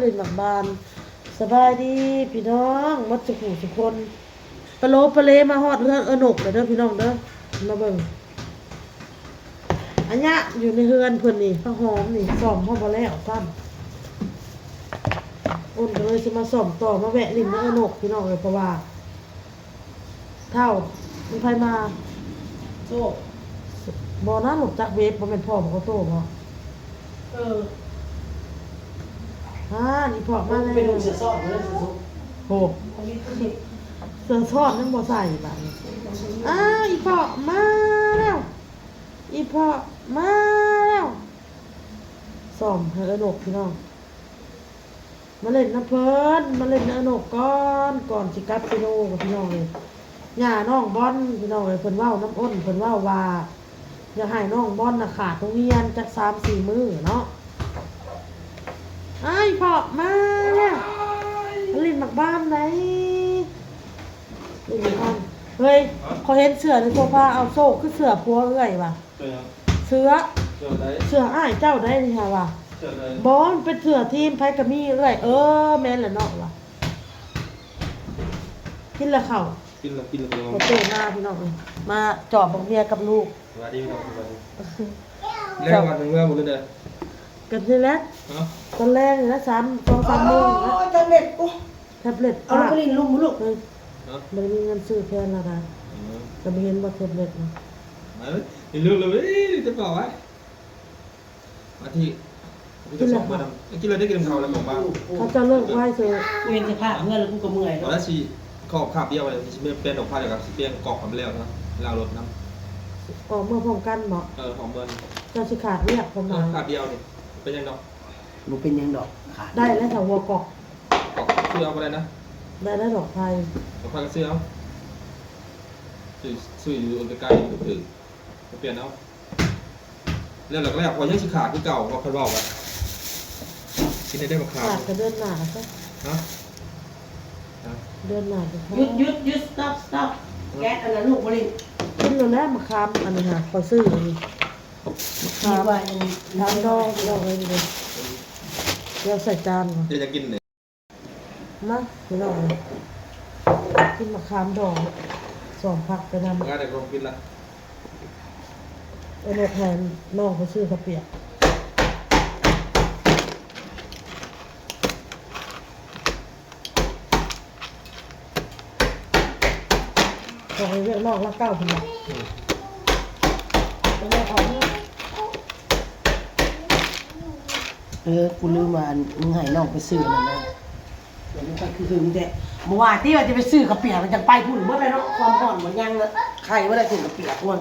เล่นหลังบ้านสบายดีพี่น้องมัดสุขุสุคนปลาโลปลาเลมาฮอดเรือนเออนกเลยเด้อพี่น้องเด้อมาเบิ่งอันเนี้ยอยู่ในเฮือนเพิ่อนนี่ข้าหอมนี่ซ่อมห้องมาแล้วซ้ำอ้นก็เลยจะมาซ่อมต่อมาแวะลินเออนกพี่น้องเลยเพราะว่าเท่ามีใครมาโซ่บอนะหลบจากเวฟบ่เป็นพ่อของเขาโตบ่เออ อ่านี่พ่อมาแล้วเป็นลูกเสือซ่อนเลยเสือซ่อนโอ้เขามีผู้หญิงเสือทอดนั่นบ่ใส่บาดนี้อ้าวอีพ่อมาแล้วอีพ่อมาแล้วส่อมให้อนกพี่น้องมาเล่นน้ำเพิ่นมาเล่นน้ำอนกก่อนก่อนสิกลับไปโนกับพี่น้องเลยย่าน้องบอนพี่น้องเลยเพิ่นเว้าน้ำอ้นเพิ่นเว้าว่า อย่าให้น้องบอนน่ะขาดโรงเรียนจักสามสี่มื้อเนาะ อ้ายพ่อมาแล้วมาเล่นหมักบ้านไหนเล่นหมักบ้านเฮ้ยเขาเห็นเสือในโซฟาเอาโซ่คือเสือพัวเอื้อยว่ะเจอครับเสือเจอได้เสืออ้ายเจ้าได้นี่ค่ะว่ะเจอได้บอลเป็นเสือทีมไพกะมี่เอ้ยเออแม่นแหละเนาะว่ะกินและเข่ากินแล้วกินแล้วมาเจอหน้าพี่น้องเลยมาจอบบังเมียกับลูกสวัสดีครับสวัสดีเรื่องวันหนึ่งเมื่อหมดเลยเด้อ กันนี่แหละเนาะตอนแรกนี่นะสามสองสามโมงนะจังเล็ดโอ้แท็บเล็ตเอาลูกไปลินลุงลูกเฮ้ยเนาะมันมีเงินซื้อแค่นั้นนะจะไม่เห็นว่าแท็บเล็ตนะมาเลยเห็นลูกเลยเว้ยจะบอกไว้มาที่พี่จะส่งมาทำกินเลยได้กินข้าวแล้วของบ้านเขาจะเลิกไหว้เธอกูเห็นสภาพเมื่อแล้วกูก็เมื่อยตอนแรกชีขอบขาบเบี้ยวเลยชีเปลี่ยนดอกผ้าเดี๋ยวกับชีเปลี่ยนกรอกทำแล้วนะลาวรถน้ออกเมื่อพร้อมกันเหมาะำเออหอมเบิร์นเจ้าสิขาดเรียกประมาณขาบเบี้ยวนี่ เป็นยังดอกมึงเป็นยังดอกขาดได้แล้วแถวหัวกอกกรอกเสื้อเอาไปเลยนะได้แล้วดอกไทยดอกผ้ากับเสื้อเอาสื่อสื่ออยู่ใกล้ๆถือเปลี่ยนเอาแล้วหลักแรกพอยังชีขาดที่เก่าก็คันบอกว่ากินได้ได้มาขาขาดดก็เดินหน้าซะนะนะเดินหน้าไปหยุดหยุดหยุด stop stop แก๊สอันนั้นลูกบรินกินแล้วมะขามอันนี้ค่ะขอซื้ออันนี้ มะคิขาดมว่ายังน้ำดองดองอะไรนี่เลยเดี๋ยวใส่จานก่อนเดี๋ยวจะกินเนี่ยมาพี่น้องกินมะขามดองสองผักไปนำมันก็ได้ลองกินละเอนกแทนน้องเขาซื้อข้าวเปียกบอกให้เรียกน้องละเก้าพันบาทแล้วแม่ออกเนี่ยเออ กูลืมว่ามึงให้น้องไปซื้อนั่นนะเดี๋ยวมึงไปคือคือมึงแต่เมื่อวานที่ว่าจะไปซื้อกระเปียกมันจังไปพูดเมื่อไรเนาะความห่อนมันยังเลยใครว่าได้ถึงกระเปียกอ้วน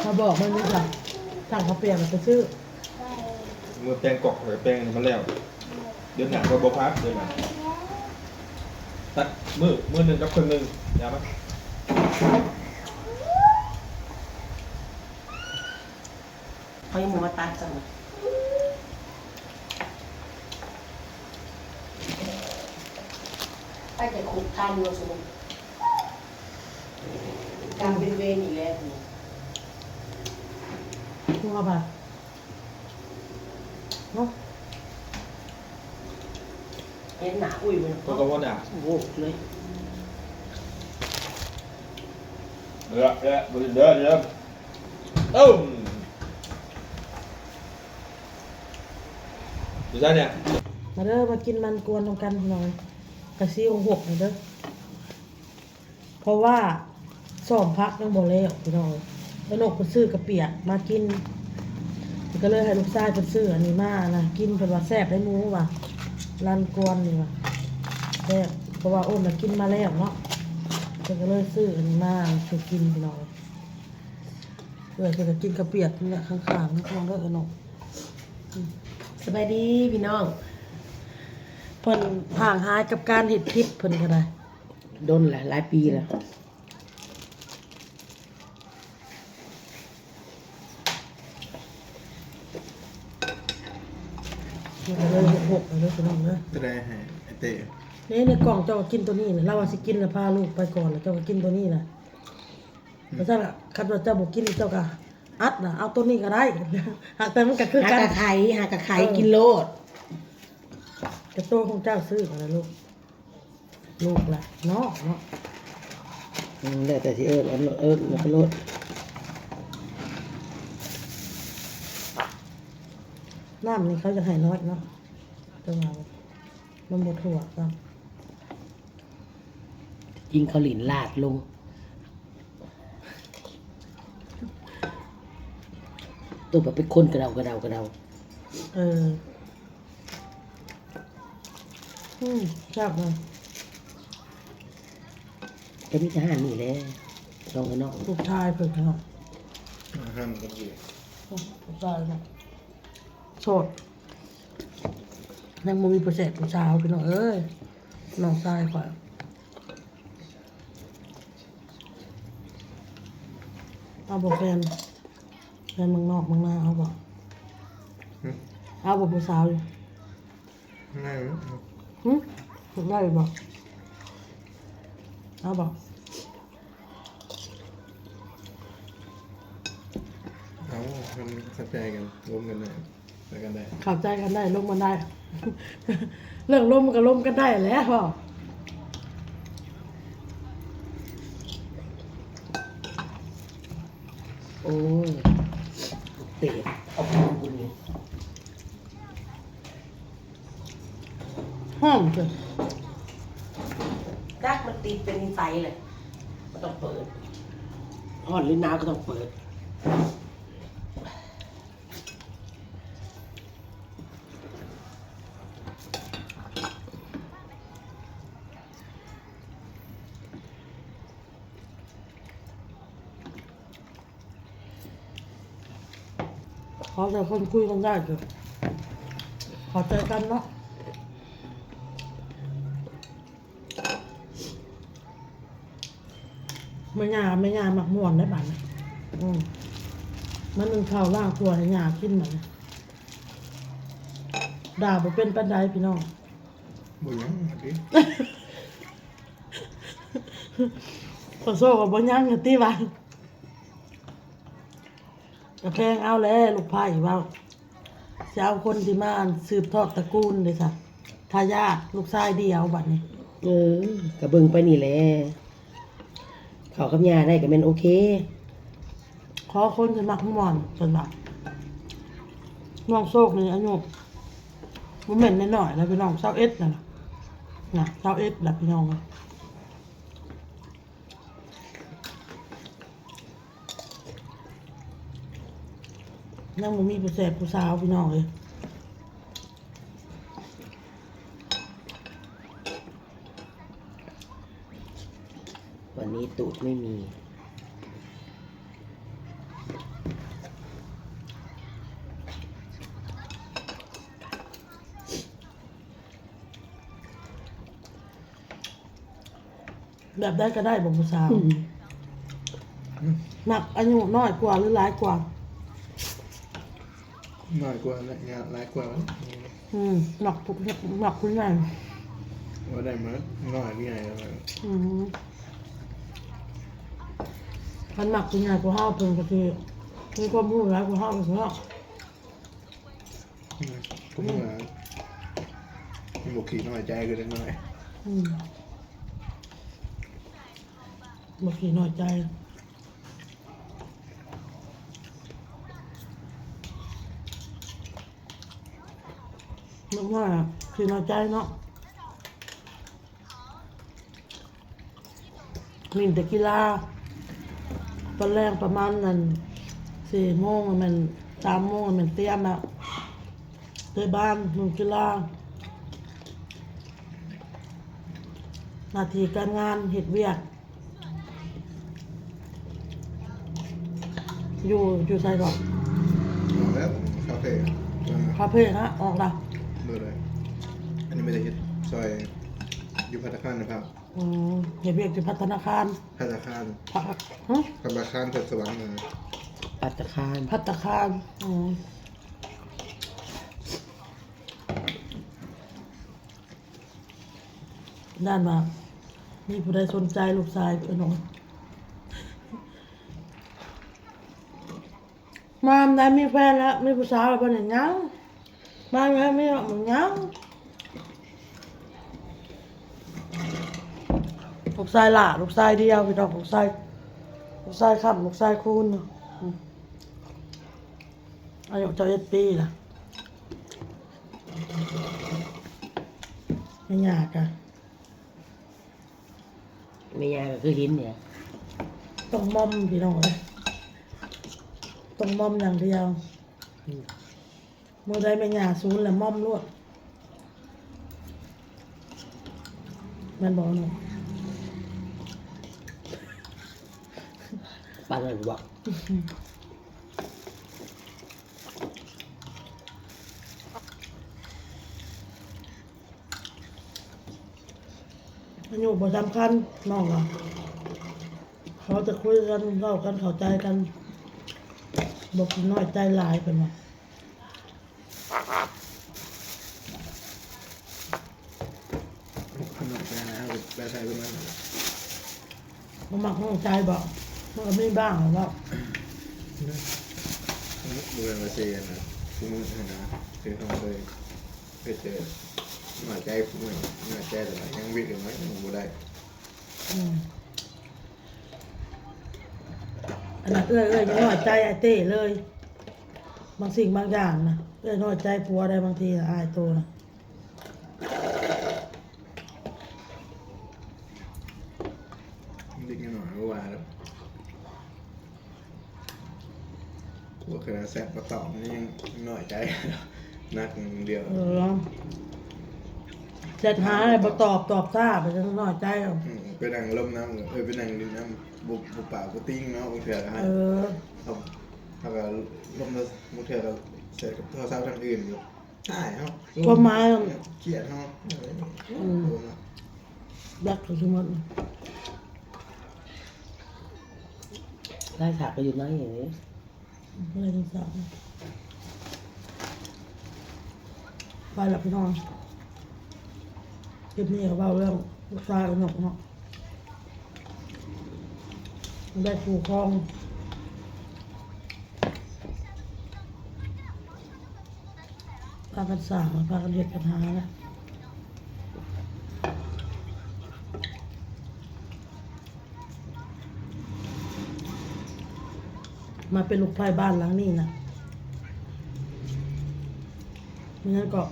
เขาบอกมันนี่ค่ะสั่งข้าวเปียกไปซื้อมือแปลงกรอกหรือแปลงมันแล้ว เดือนหนักกว่าบพักเดือนหนักตัดมือมือหนึ่งกับคนหนึ่งยามั้ เขายังมาตัดจังเลยไปแต่ขุดทานอยู่สมุนการเป็นเวรอีกแล้วนี่พวกเอาไปเนาะเห็นหนาอุ้ยมันตัวกระวอนอะโอ้โหเลยเด้อเด้อบริเด้อเด้อตุ้ม ดูใช่เนี่ยมาเด้อมากินมันกวนตรงกันหน่อยกระซิวหกหน่อยเด้อเพราะว่าสองพักยังบ่แล้วพี่น้องแล้วนกก็ซื้อกระเปียกมากิน ก็เลยให้ลูกชายเพิ่นซื้ออันนี้มานะกินเพิ่นว่าแซ่บได้มูว่ะรันกวนนี่ว่ะแซ่บเพราะว่าโอ้นะกินมาแล้วเนาะก็เลยซื้ออันนี้มาช่วยกินพี่น้องเพื่อเพิ่นก็กินกระเปียกเนี่แหละข้างๆนี่ลองเด้อเนาะ สบายดีพี่น้องเพิ่นห่างหายกับการเฮ็ดคลิปเพิ่นก็ได้โดนหลายหลายปีแล้วเพิ่นก็เลยหกๆเลยพี่น้องเด้อจะได้ให้ไอเต้นี่ในกล่องเจ้าก็กินตัวนี้นะเราว่าสิกินแล้วพาลูกไปก่อนแล้วเจ้าก็กินตัวนี้นะเพราะฉะนั้นคันว่าเจ้าบ่กินเจ้าก็ อัดนะเอาตัวนี้ก็ได้หากแต่มันก็คือหากันกะไข่หากะไข่กินโลดกระโตของเจ้าซื้ออะไรลูกลูกละเนาะเนาะอืมแล้วแต่ที่เอิญเอิญเอิญมันก็ลดน้ำนี่เขาจะให้น้อยเนาะจังหวะมันบดถั่วกัน ยิงเขาหลินลาดลง ตัวแบบเป็นคนกระเดากระเดากระเดาเอออืมชอบเลยก็มีทหารนี่แหละลองกันเนาะลูกชายเพิ่นเนาะห้ามกันอยู่ลูกชายเนาะโสดยังบ่มีโปรเจกต์ผู้สาวพี่น้องเอ้ยน้องชายข่อยเอาบอกแฟน แฟนเมืองนอกเมืองนาเอาบอกเอาบอกผู้สาวอยู่ง่ายไหมหึถูกได้บอกเอาบอกเอามันเข้าใจกันรวมกันได้ไปกันได้เข้าใจกันได้ล่มมันได้ เรื่องล่มมันก็ล่มกันได้แหล้วบอกโอ้ย เตะเอาปืนกูนี่ห้องเถอะดักมันติดเป็นนิสัยเลยก็ต้องเปิดห่อนหรือหนาวก็ต้องเปิด แต่คนคุยกันได้เถอะขอใจกันเนาะไม่ยาไม่ยาหมักม่วนได้บ้านนะอืมมันหนึ่งข้าวล่างครัวให้ยากินมันนะด่าบ่เป็นปันไดพี่น้องบุญยังดิขอโซ่กับบ่ยังกันตีบ้าน กระแพงเอาแล้วลูกไผ่เว่าจะเอาคนที่มาสืบทอดตระกูลเลยสัทายาทลูกชายเดียวบัดนี้ เออกระเบิงไปนี่แหละเขากับยาได้ก็เป็นโอเค ขอคนจะมักม่อนเป็นแบบน้องโซกนี่อายุมันเหม็นนิดหน่อยแล้วพี่น้องเศร้าเอ็ดนะนะนะเศร้าเอ็ดแบบพี่น้องอะ นั่งมันมีผู้แสบผู้สาวพี่น้องเลยวันนี้ตูดไม่มีแบบได้ก็ได้บอกผู้สาวหนักอายุน้อยกว่าหรือหลายกว่า น้อยกว่าและงานหลายกว่ามั้งอืมหนักทุกหนักคุณใหญ่ว่าได้มั้ยน้อยนี่ไงแล้วอืมมันหนักคุณใหญ่กว่าห้าเพิ่งก็คือมีความรู้หลายกว่าห้าเพิ่งเนาะผมว่ามีบุกขี่น้อยใจก็ได้น้อยอืมบางทีน้อยใจ นึกว่าคือน้อยใจเนาะมีแต่กีฬาตอนแรกประมาณนั้นสี่โมงมันสามโมงมันเตรียมแล้วเตยบ้านมึงกีฬาหน้าที่การงานเหตุเวียก อยู่อยู่ใส่ดอกเอาแล้วคาเฟ่คาเฟ่นะออกละ ดูเลย อันนี้ไม่ได้เห็ดซอยอยู่พัตตาคารนะครับอืมเหตุเวียกที่พัฒนาคารพัตตาคารพัฒฮะพัตตาคารเกิดสว่างมาปัตตาคารพัฒนาคารอืมด้านมามีผู้ใดสนใจลูกชายเป็นหนงมาได้มีแฟนแล้วมีผู้สาวแล้วเป็นอย่างยัง บ้านแม่ไม่หรอกมึงเงาลูกชายหล่าลูกชายเดียวพี่น้องลูกชายลูกชายขับลูกชายคูณอายุเจ้าเจ็ดปีละไม่ยากอะไม่ยากก็คือหินเนี่ยต้องมอมพี่น้องเลยต้องมอมอย่างเดียว มื่อใดไม่ยากศูนย์แล้วมอมรวดแมันบอกหนูปานนั้นบอกอายุบ่สำคัญน้องเราเขาจะคุยกันเล่ากันเข้าใจกันบอกกินน้อยใจหลายเป็นว่า ขนมไปนะไปใส่ไปมัน บ่มักน้องใจบอกมันก็มีบ้างว่าเบื่อมาเซียนนะทุกมื้อนะคือต้องเคยเคยเจอหน่อยใจหน่อยหน่อยใจแต่ว่ายังวิ่งไหมยังบ่ได้อืมอันนั้นเอ้ยเอ้ยยังน้อยใจไอ้เต้เลย บางสิ่งบางอย่างนะเอ้ยน้อยใจผัวได้บางทีนะอายโตนะ ดิ้งหน่อยเมื่อวานแล้วหัวเคย แซ่บประตอบนี่ยังหน่อยใจนักเดียวเออจะหาอะไรบ่ตอบตอบซ่าไปจนน้อยใจเอาอืมไปนั่งลมน้ำเออไปนั่งดินน้ำบุบบุบปากบุติ้งเนาะบางเถื่อก็ให้เออเขาเขาก็ลมแล้วบางเถื่อก็เสร็จกับโทรศัพท์ทางอื่นอยู่ใช่เนาะความหมายเกลียดเนาะอืมยักษ์เขาสมมติได้ฉากก็อยู่น้อยอย่างนี้ อะไรทั้งสามไปหลับพี่น้องคลิปนี้ก็เบาเรื่องลูกชายหนกเนาะได้ผูกคองพากันสางพากันเรียกปัญหานะ มาเป็นลูกไฟบ้านหลังนี้นะไม่งั้นก็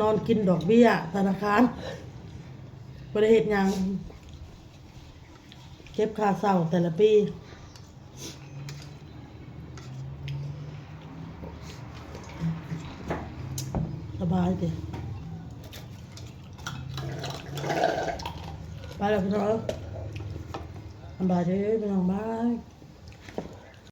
นอนกินดอกเบี้ยธนาคารบริเหตุยังเก็บค่าเศร้าแต่ละปีสบายดิไปแล้วพี่น้องสบายดีพี่น้องบาย